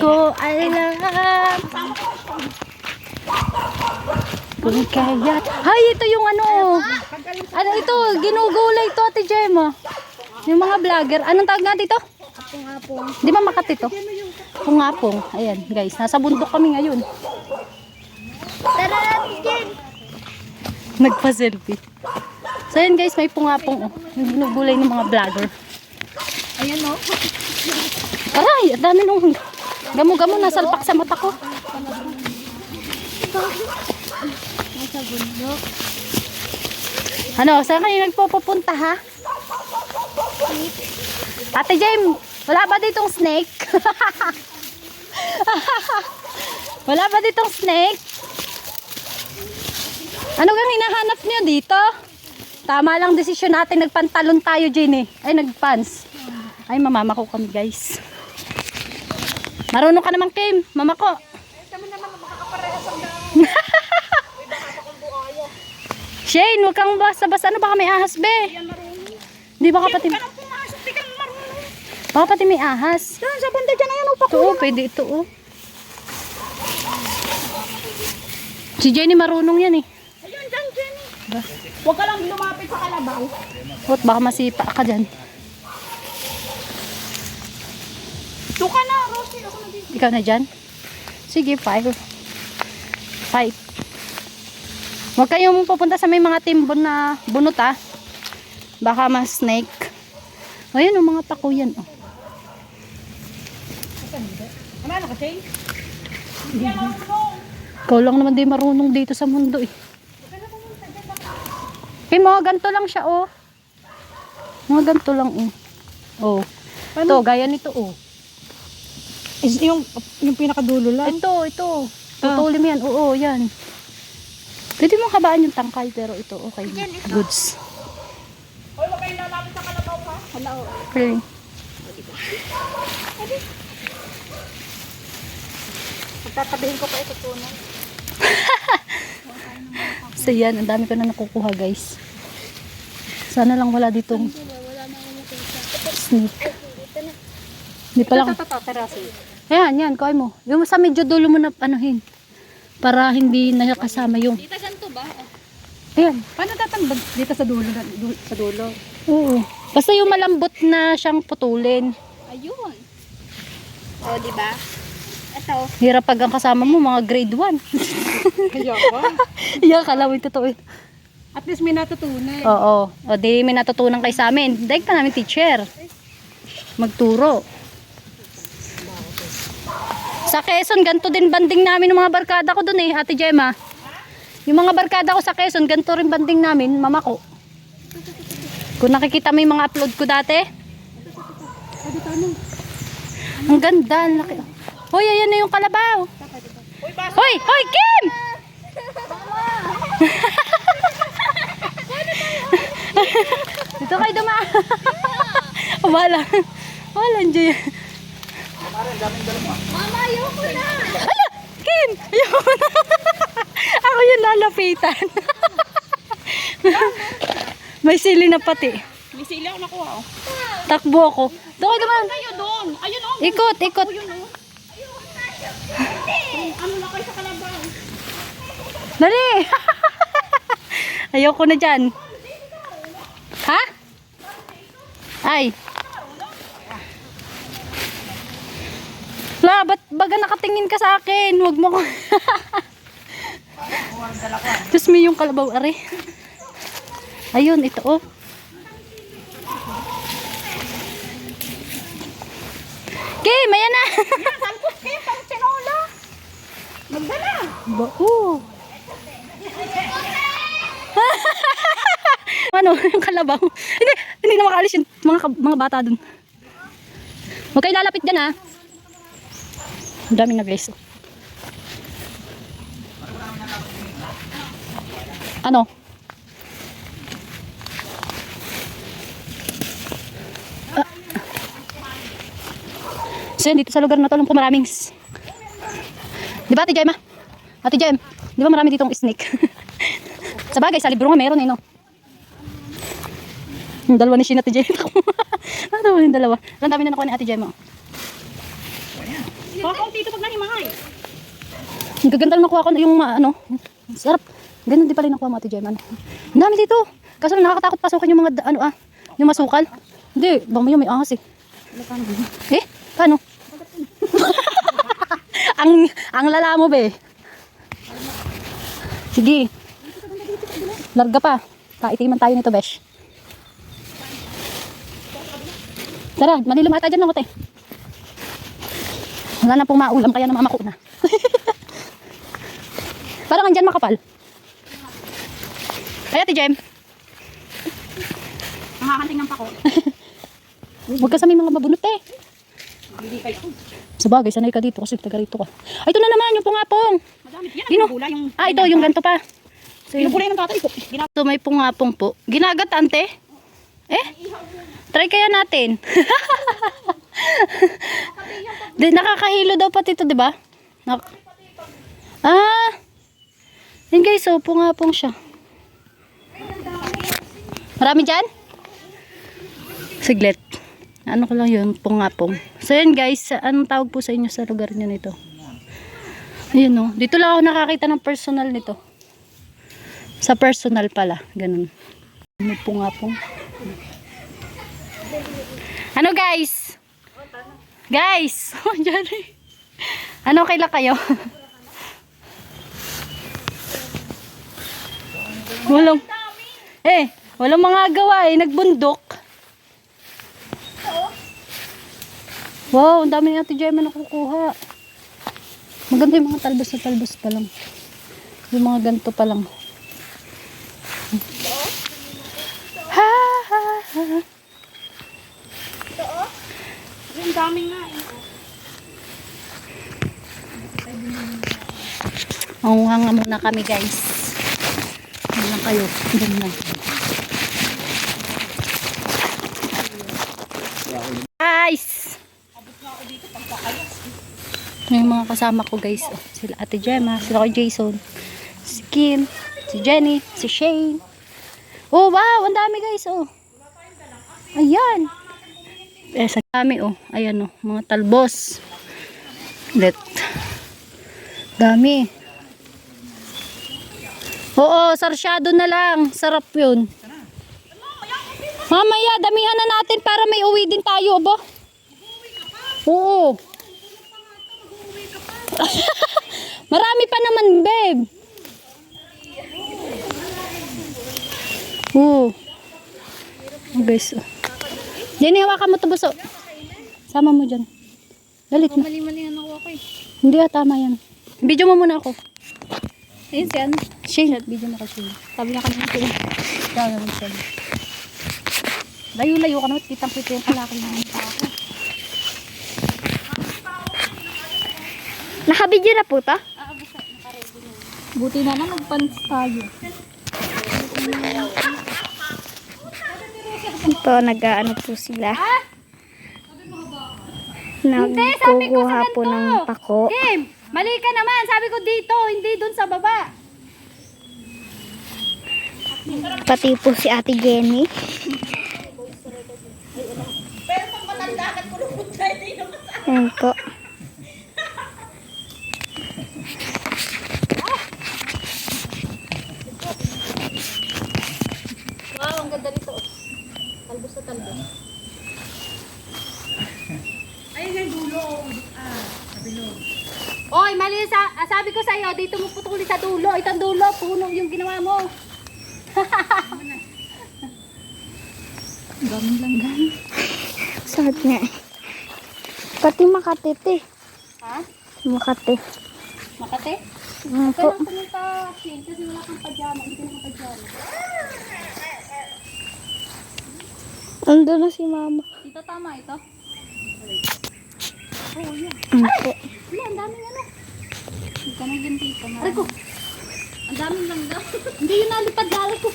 ko alam. Kung kaya hay ito yung ano. Ano ito? Ginugulay to ate Gemma. Yung mga vlogger. Anong tawag nga dito di ba makati to? Pungapong. Ayan guys. Nasa bundok kami ngayon. Tara natin din. nagpa-selfie. So ayan guys. May pungapong oh. Yung ginugulay ng mga vlogger. Ayan o. aray! Ang dami nung gamo-gamo nasalpak sa mata ko Nasa bundok. Ano, saan kayo nagpupunta ha? Ate Jem, wala ba ditong snake? wala ba ditong snake? Ano kang hinahanap niyo dito? Tama lang desisyon natin, nagpantalon tayo Jenny. Ay, nagpants. Ay, mamama ko kami guys. Marunong ka naman Kim, mama ko. Shane, huwag kang basta-basta. Ano baka may ahas, be? Di ba kapati... Baka pati may ahas. Doon sa banda dyan. Ayan o. Ito, oh, pwede ito, oh. Si Jenny marunong yan, eh. Ayun dyan, Jenny. Huwag ka lang lumapit sa kalabaw. Ot, baka masipa ka dyan. Doon ka na, Ikaw na dyan? Sige, five. Five. Huwag kayong pupunta sa may mga timbon na bunot, ah. Baka mas snake. Ayan, oh, mga pako yan, oh. Ano na kasi? Ikaw lang naman di marunong dito sa mundo eh. Kaya mga ganito lang siya oh. Mga ganito lang oh. Oh. Ito, gaya nito oh. Is, yung, yung pinakadulo lang. Ito, ito. Tutuli mo yan. Oo, yan. Pwede mo habaan yung tangkay pero ito okay. na. Goods. Hoy, huwag kayo lalapit sa kalabaw ha. Hala o. Okay. Pagtatabihin ko pa ito tunan. So yan, ang dami ko na nakukuha guys. Sana lang wala ditong snake. Hindi pa lang. Ito, ito, ito, terasi. Ayan, yan, kuhay mo. Yung sa medyo dulo mo na anuhin. Para hindi nakasama yung... Dito ganito ba? Ayan. Paano tatambag dito sa dulo? Sa dulo? Oo. Basta yung malambot na siyang putulin. Ayun. O, di ba? Ito. Hirap pag ang kasama mo, mga grade 1. Kaya ba? Yan, kalawin totoo. yun. At least may natutunan. Oo. O di may natutunan kay sa amin. Daig ka namin teacher. Magturo. Sa Quezon, ganito din banding namin ng mga barkada ko dun eh, Ate Gemma. Yung mga barkada ko sa Quezon, ganito rin banding namin, mama ko. Kung nakikita mo yung mga upload ko dati. Ang ganda. ang Laki. Hoy, ayan na yung kalabaw. Hoy, hoy, Kim! Dito kayo duma. Wala. Wala, Jay. Mama, ayoko na! Ala! Kim! Ayun. Ako yung lalapitan. May sili na pati. May sili ako nakuha oh. Takbo ako. Doon dumaan. Kayo doon. Ayun oh. Ikot, ikot. Ayun oh. Ano na kayo sa kalabaw? Dali! Ayoko na dyan. Ha? Ay. La, ba't baga nakatingin ka sa akin? Huwag mo ko. Tapos may yung kalabaw, are. Ayun, ito oh. Okay, maya na. Sampot kayo. Magdala. Ba, oh. ano, yung kalabaw. hindi, hindi na makaalis yung mga, mga bata dun. Huwag kayo lalapit dyan ha. Ang dami na guys. Ano? Ah. So yun, dito sa lugar na to, alam ko maraming Di ba, Ate Jem? Ate Jem, di ba marami ditong snake? sa bagay, sa libro nga meron eh, no? Yung dalawa ni Sheena, Ate Jem. ano yung dalawa? Ang dami na nakuha ni Ate Jem, oh. Kakaunti ito pag nanimahay. Ang gaganda lang nakuha ko yung ma- ano. Sarap. Ganun din pala yung nakuha mo ate Jem. Ano. Ang dami dito. Kaso lang nakakatakot pasukin yung mga ano ah. Yung masukal. Hindi. Baka may may ahas eh. Eh? Paano? ang ang lala mo be. Sige. Larga pa. Kaitiman tayo nito, besh. Tara, manilum ata dyan ng kote. Wala na pong maulam, kaya namamako na. Parang andyan makapal. Kaya, Ate Jem, Nakakanting ng pako. huwag ka sa may mga mabunot eh. Hindi kayo. Sa bagay, sanay ka dito kasi taga rito ka. Ay, ito na naman, yung pungapong. Madami. Yan gula yung... Ah, ito, yung ganito pa. So, Yung yun. kulay ng tatay ko. Ginagawa. So, may pungapong po. Ginagat, ante? Eh? Try kaya natin. di, nakakahilo daw pati ito, di ba? Nak ah! Yan guys, so pungapong siya. Marami dyan? Siglit. Ano ko lang yun, pungapong. So yan guys, anong tawag po sa inyo sa lugar nyo nito? Ayun no, dito lang ako nakakita ng personal nito. Sa personal pala, ganun. Ano pungapong? Ano guys? Guys! Oh, dyan eh. Ano kaila kayo? walang eh, walang mga gawa eh, nagbundok. Wow, ang dami ni Ate Gemma nakukuha. Maganda yung mga talbos na talbos pa lang. Yung mga ganito pa lang. Ha, ha, ha. Yung daming nga eh. Manguhanga muna kami guys. Ano lang kayo? Diyan lang. Guys! Yung mga kasama ko guys. Oh, sila Ate Gemma, sila ko Jason, si Kim, si Jenny, si Shane. Oh wow! Ang dami guys oh. Ayan. Eh, sa dami oh. Ayan oh. Mga talbos. Let. Dami. Oo, sarsyado na lang. Sarap yun. Mamaya, damihan na natin para may uwi din tayo, ba? Oo. Marami pa naman, babe. Oo. Oh, guys. oh. Jenny, hawakan mo ito, buso. Sama mo dyan. Galit na. Mali-mali ang nakuha ko eh. Hindi ah, tama yan. Video mo muna ako. Ayun si ano. Shane, video mo ka Shane. Sabi na kanina sila. Ikaw naman Shane. Layo-layo ka naman, kitang-kita yung kalaki na yung tao. Nakabidyo na po ta? Buti na lang nagpans tayo. Ito, nag-ano po sila. Nagkukuha po ng pako. Kim, mali ka naman. Sabi ko dito, hindi dun sa baba. Pati po si Ate Jenny. Ayan po. Wow, ang ganda nito. Talbos na talbos. Ayun yung dulo. Ah, kabilog. Oy, mali sa, ah, sabi ko sa iyo, dito mo putuli sa dulo. Itong dulo, puno yung ginawa mo. Gamit lang gan. Sakit nga eh. Pati Makati te. Ha? Makati. Makate? Ano po? Kailangan pumunta, Shane, kasi wala kang pajama. Hindi ka nakapajama. Ando na si Mama. Dito tama ito. Ano po? Wala, ang daming ano. Hindi ka naging dito. Aray ko. Ang daming langga. Hindi yun nalipad lalay ko.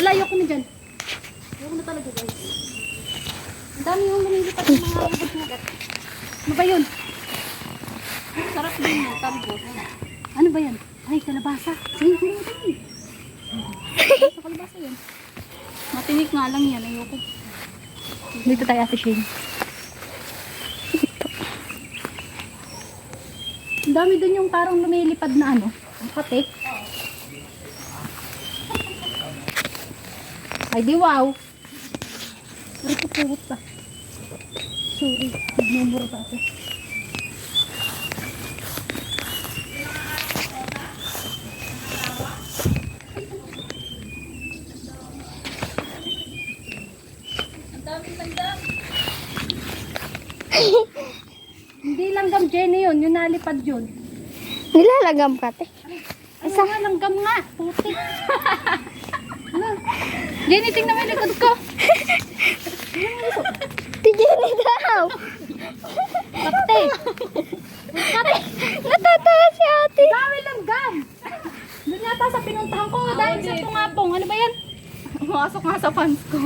Wala, ayoko na dyan. Ayoko na talaga guys. Ang dami yung lumilipad ng mga agad-agad. Ano ba yun? Sarap din yung talbos. Ano ba yan? Ay, kalabasa. Sige, sige, sige. Sa kalabasa yan. Matinik nga lang yan. Ayoko. Dito tayo ate Shane. Dami dun yung parang lumilipad na ano. Ang kate. Ay di wow. Sorry ko purot pa. Sorry. Nagmumuro pa ako. Hindi langgam Jenny yun, yung nalipad yun. Nilalagam ka, te. Ano nga, langgam nga, puti. Ano? Jenny, tingnan mo yung likod ko. Ti Jenny daw. Pati. Pati. Natatawa si ate. Dami langgam. Doon yata sa pinuntahan ko, dahil sa pungapong. Ano ba yan? Pumasok nga sa pants ko.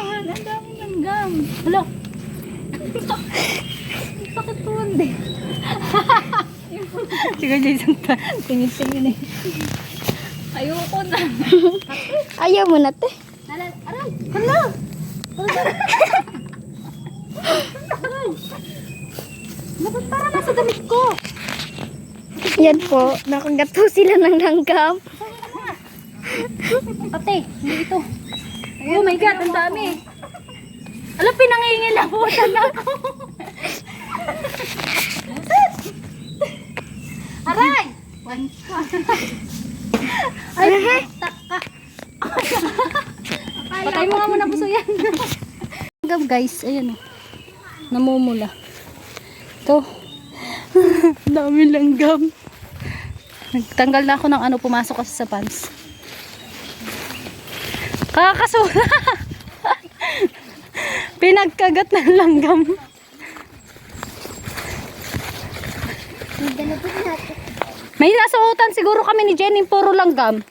Ah, ang dami langgam. Hello. Bakit po hindi? Sige, Jason. Tingin-tingin eh. Ayoko na. Ayaw mo na, te. Aral. Hala. Dapat para nasa damit ko. Yan po, nakagat po sila ng langgam. Ate, hindi ito. Oh my God, ang dami. Alam, pinangingilabutan ako. Aray! Ay. Patay mo nga muna puso yan. Langgam guys, ayan o. Namumula. Ito. Dami langgam. Nagtanggal na ako ng ano, pumasok kasi sa pants. Kakasura. Pinagkagat ng langgam. May nasuotan siguro kami ni Jenny, puro langgam.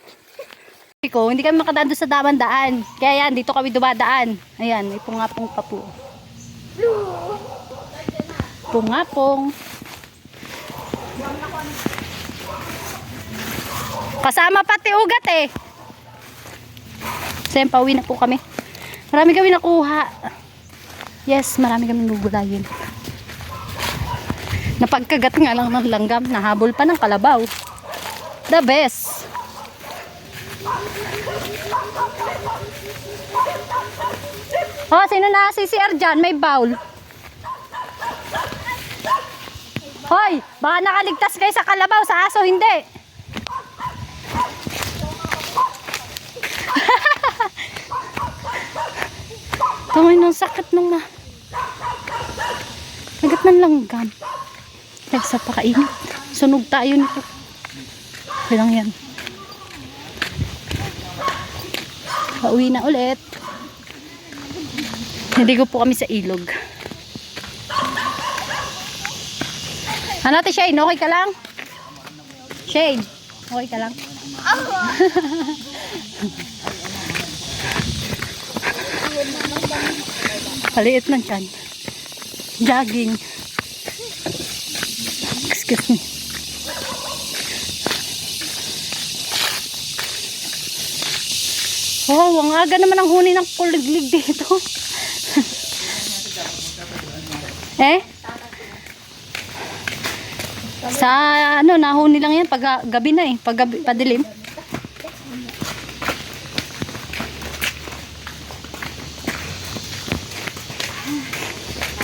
Ko, hindi kami makadaan doon sa daman-daan. Kaya yan, dito kami dumadaan. Ayan, may pungapong pa po. Pungapong. Kasama pati ugat eh. Kasi pauwi na po kami. Marami kami nakuha. Yes, marami kami nugulayin. Napagkagat nga lang ng langgam. Nahabol pa ng kalabaw. The best. Oh, sino na CCR dyan? May bowl. Hoy, baka nakaligtas kayo sa kalabaw, sa aso hindi. Kamay ng sakit nung ma. Nagat ng langgam. Dahil sa pakainit. Sunog tayo nito. Okay lang yan. Pauwi na ulit. Hindi ko po kami sa ilog. Ano ate Shane? Okay ka lang? Shane, okay ka lang? Paliit lang yan. Jogging. Excuse me. Oh, ang aga naman ang huni ng kuliglig dito. eh? Sa ano, nahuni lang yan pag gabi na eh, pag gabi, padilim.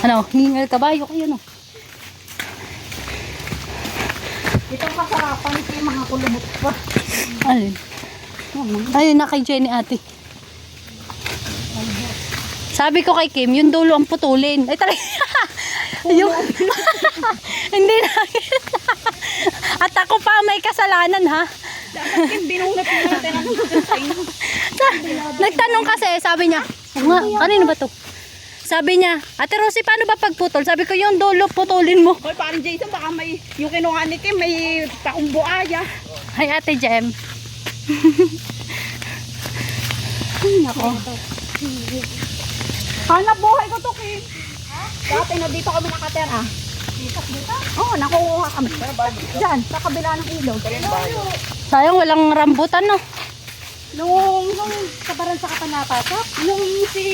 Ano, hingal kabayo kayo no. Itong kasarapan ito yung mga kulubot pa. Alin? Ayun na kay Jenny ate. Sabi ko kay Kim, yung dulo ang putulin. Ay talaga. yung hindi na. At ako pa may kasalanan ha. Dapat binunot mo natin ang. Nagtanong kasi, sabi niya, "Oo nga, kanino ba to? Sabi niya, Ate Rosie, paano ba pagputol? Sabi ko, yung dulo, putulin mo. Hoy, parang Jason, baka may, yung kinuha ni Kim, may pakumbuaya. Ay, Ate Jem. Nako. Hanap buhay ko to, Kim. Dati na dito kami nakatera. Dito? Dito? Oo, oh, nakukuha kami. Diyan, sa kabila ng ilog. Sayang, walang rambutan, no? Nung, nung kabaran sa kapanapasok, nung si...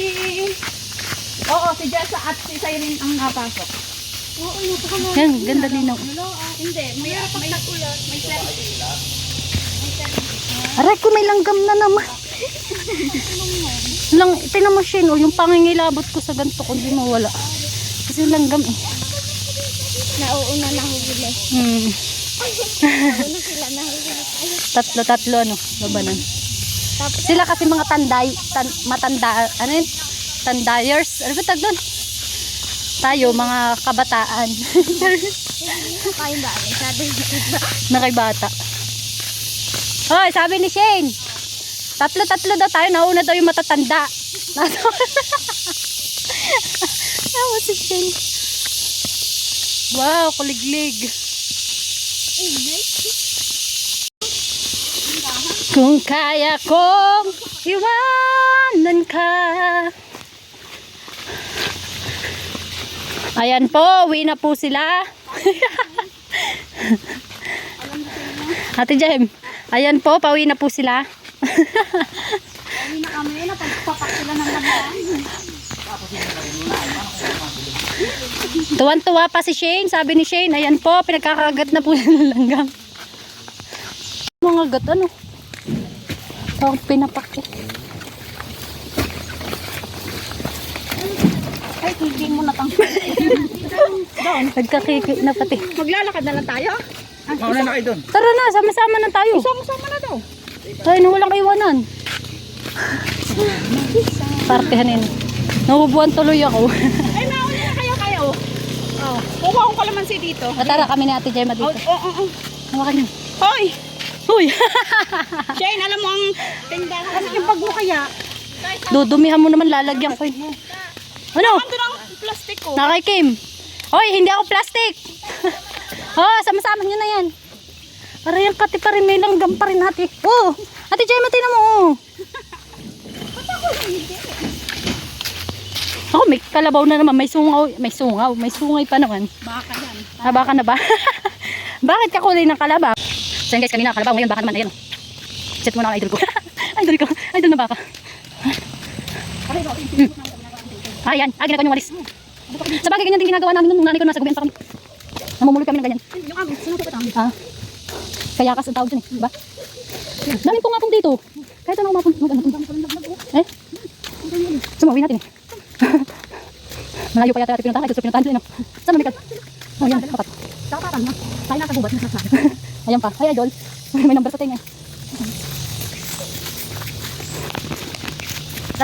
Oo, si Jessa at si Cyrene ang napasok. Yan, ganda linaw. Hindi, may may ulan, may Aray ko, may langgam na naman. Lang, tinan mo Shin, oh, yung pangingilabot ko sa ganito ko, hindi mawala. Kasi yung langgam eh. Nauuna na huli. Hmm. Nauuna sila na huli. Tatlo, tatlo, ano, labanan. Sila kasi mga tanday, tan, matanda, ano yun? Tandayers. Ano ba tag doon? Tayo, mga kabataan. Ba? Nakibata. Hoy, sabi ni Shane. Tatlo-tatlo daw tayo. Nauna daw yung matatanda. Tawa si Shane. Wow, kuliglig. Kung kaya kong iwanan ka. Ayan po, uwi na po sila. Ate Jem, ayan po, pauwi na po sila. Tuwan-tuwa pa si Shane. Sabi ni Shane, ayan po, pinagkakagat na po ng langgam. Mga gat, ano? Tawag pinapak eh. Ay, natang. Nagkakiki na pati. Maglalakad na lang tayo. Mauna na kayo doon. Tara na, sama-sama na tayo. Sama-sama na daw. Tayo na walang iwanan. Partihan yun. Nahubuan tuloy ako. Ay, nauna na kayo kayo. Oh, kuha akong kalamansi dito. Ah, Tara kami ni Ate Gemma Oh, dito. oh, oh, oh. Hawakan niyo. Hoy! Uy! Shane, alam mo ang tindahan. Kasi yung pag mo kaya, Dudumihan mo naman lalagyan ko yun. Ano? ang plastic ko. Nakay Kim. Hoy, hindi ako plastic. oh, sama-sama nyo na yan. Para yung kati pa rin, may langgam pa rin ate. Oh, ate Gemma, tinan mo. Oh. Ako, may kalabaw na naman. May sungaw. May sungaw. May sungay pa naman. Baka yan. Ah, baka na ba? Bakit ka kulay ng kalabaw? So yun guys, kanina kalabaw. Ngayon baka naman. Ayan. oh. Chat muna ang idol ko. idol ko. Idol na baka. Hmm. Ah, yan. Ah, ginagawa niyong walis. Sa bagay, ganyan din ginagawa namin nung nanay ko nasa gobyerno pa kami. Namumuloy kami ng ganyan. Yung abit, sino ko? Ah. Kaya kas ang tawag dyan eh. Diba? Daming po nga pong dito. Kahit ano umapon. Mag ano Eh? Sumawi natin eh. Malayo pa yata natin pinuntahan. Sa pinuntahan din. No? Saan mamikad? Oh, yan. Papat. Saka parang na. Tayo na kagubat. Mas mas Ayan pa. Ay, idol. May number sa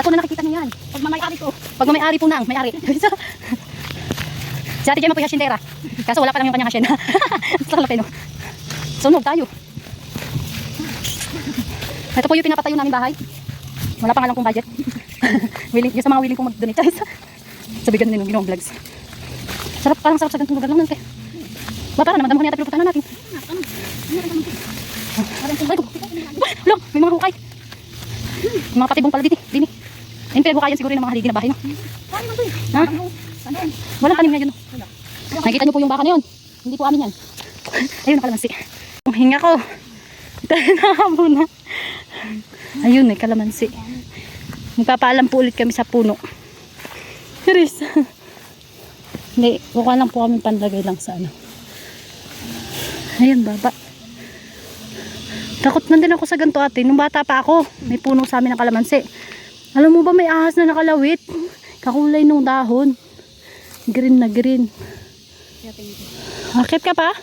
tenga. Dako na nakikita niyo yan. Pag mamayari ko. Pag may-ari po nang, may-ari. si Ate Gemma po yung hasyendera. Kaso wala pa lang yung kanyang hasyenda. Sa kalapin, no? Sunog tayo. Ito po yung pinapatayo namin bahay. Wala pa nga lang kong budget. willing, yung sa mga willing kong mag-donate. Guys, Sabi ganun yung ginawang vlogs. Sarap, parang sarap sa ganitong lugar lang. Kaya. Ba, parang naman, damo yata pinupuntahan natin. Ay, ko. Long, may mga hukay. Mga patibong pala dito. Dini. Ayun, pinaghukayan siguro yung mga haligi na bahay, no? Ha? Walang tanim ngayon. no? Nakikita niyo po yung baka na yun. Hindi po amin yan. Ayun, nakalamansi. Ang hinga ko. Nakabo na. Ayun, may kalamansi. Magpapaalam po ulit kami sa puno. Charis. Hindi, kukuha lang po kami panlagay lang sa ano. Ayun, baba. Takot man din ako sa ganito ate. Nung bata pa ako, may puno sa amin ng kalamansi. Alam mo ba may ahas na nakalawit? Kakulay nung dahon. Green na green. Akit ka pa?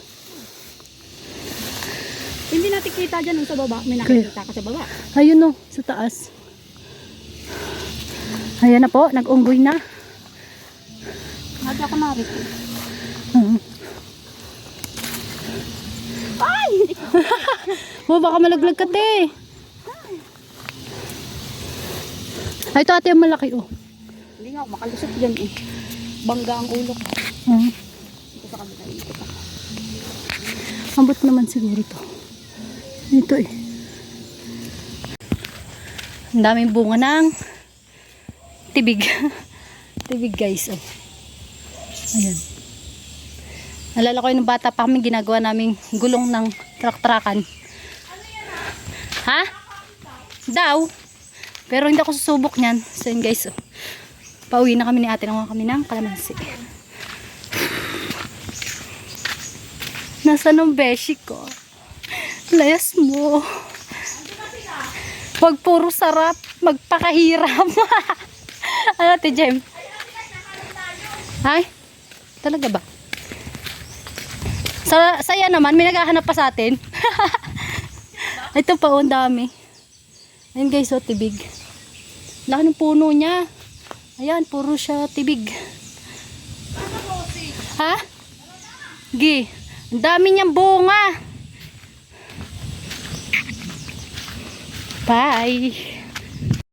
Hindi natin kita dyan sa baba. May nakikita ka sa baba. Ayun no, sa taas. Ayan na po, nag-unggoy na. Nagka ako narito. Oo. Ay! Oh, baka malaglag ka te. Ay, ito ate malaki oh. Hindi nga ako makalusot dyan eh. Bangga ang ulo ko. Oo. Ito sa kabila. Ito pa. Ambot naman siguro to. Ito eh. Ang daming bunga ng tibig. tibig guys. Oh. Ayan. Nalala ko yung bata pa kami ginagawa naming gulong ng trak-trakan. Ha? Daw. Pero hindi ako susubok niyan. So yun guys. Oh. Pauwi na kami ni ate. Nakuha kami ng kalamansi. Nasaan ang beshi ko? Layas mo. Wag puro sarap. Magpakahirap. ano, Ate Jem? Ay? Talaga ba? Sa, saya naman, may naghahanap pa sa atin. Ito pa, oh, ang dami. Ayun guys, oh, tibig. Laki ng puno niya. Ayan, puro siya tibig. Ha? Gi, ang dami niyang bunga. Bye.